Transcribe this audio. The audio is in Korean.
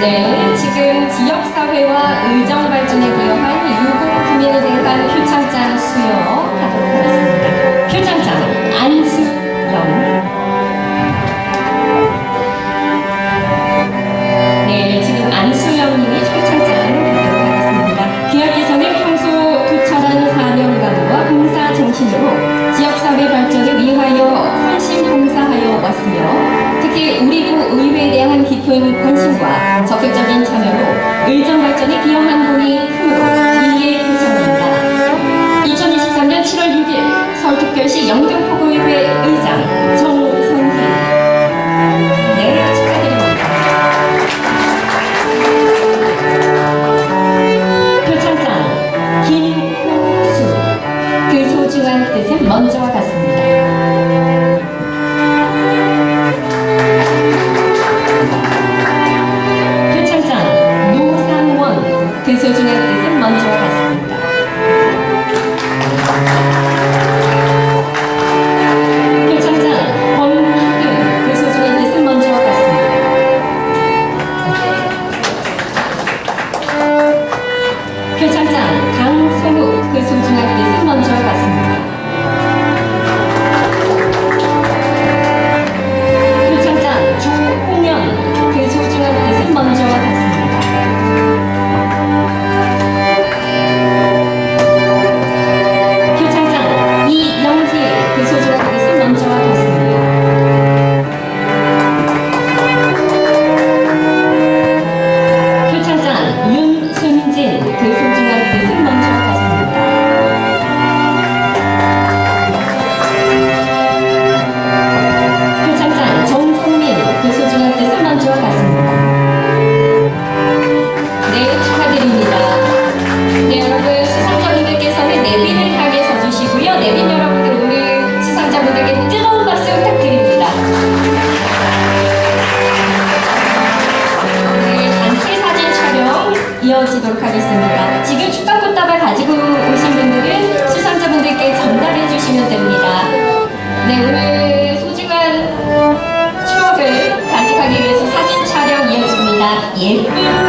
네, 지금 지역사회와 의정 발전에 기여한 유공 구민에 대한 표창장 수여하도록 하겠습니다. 표창장 안수영. 네, 지역사회 발전을 위하여 헌신 봉사하여 왔으며 특히 우리 구 의회에 대한 깊은 관심과 적극적인 참여로 의정 발전에 기여한 분이 크므로 이에 표창입니다. 2023년 7월 6일 서울특별시 영등포구의회 의장 정성희 네, 축하드립니다. 표창장 김홍수 그 소중한 뜻은 먼저와 같습니다. 이어지도록 하겠습니다. 지금 축하 꽃다발 가지고 오신 분들은 수상자분들께 전달해 주시면 됩니다. 네, 오늘 소중한 추억을 간직하기 위해서 사진 촬영 이어집니다. 예쁜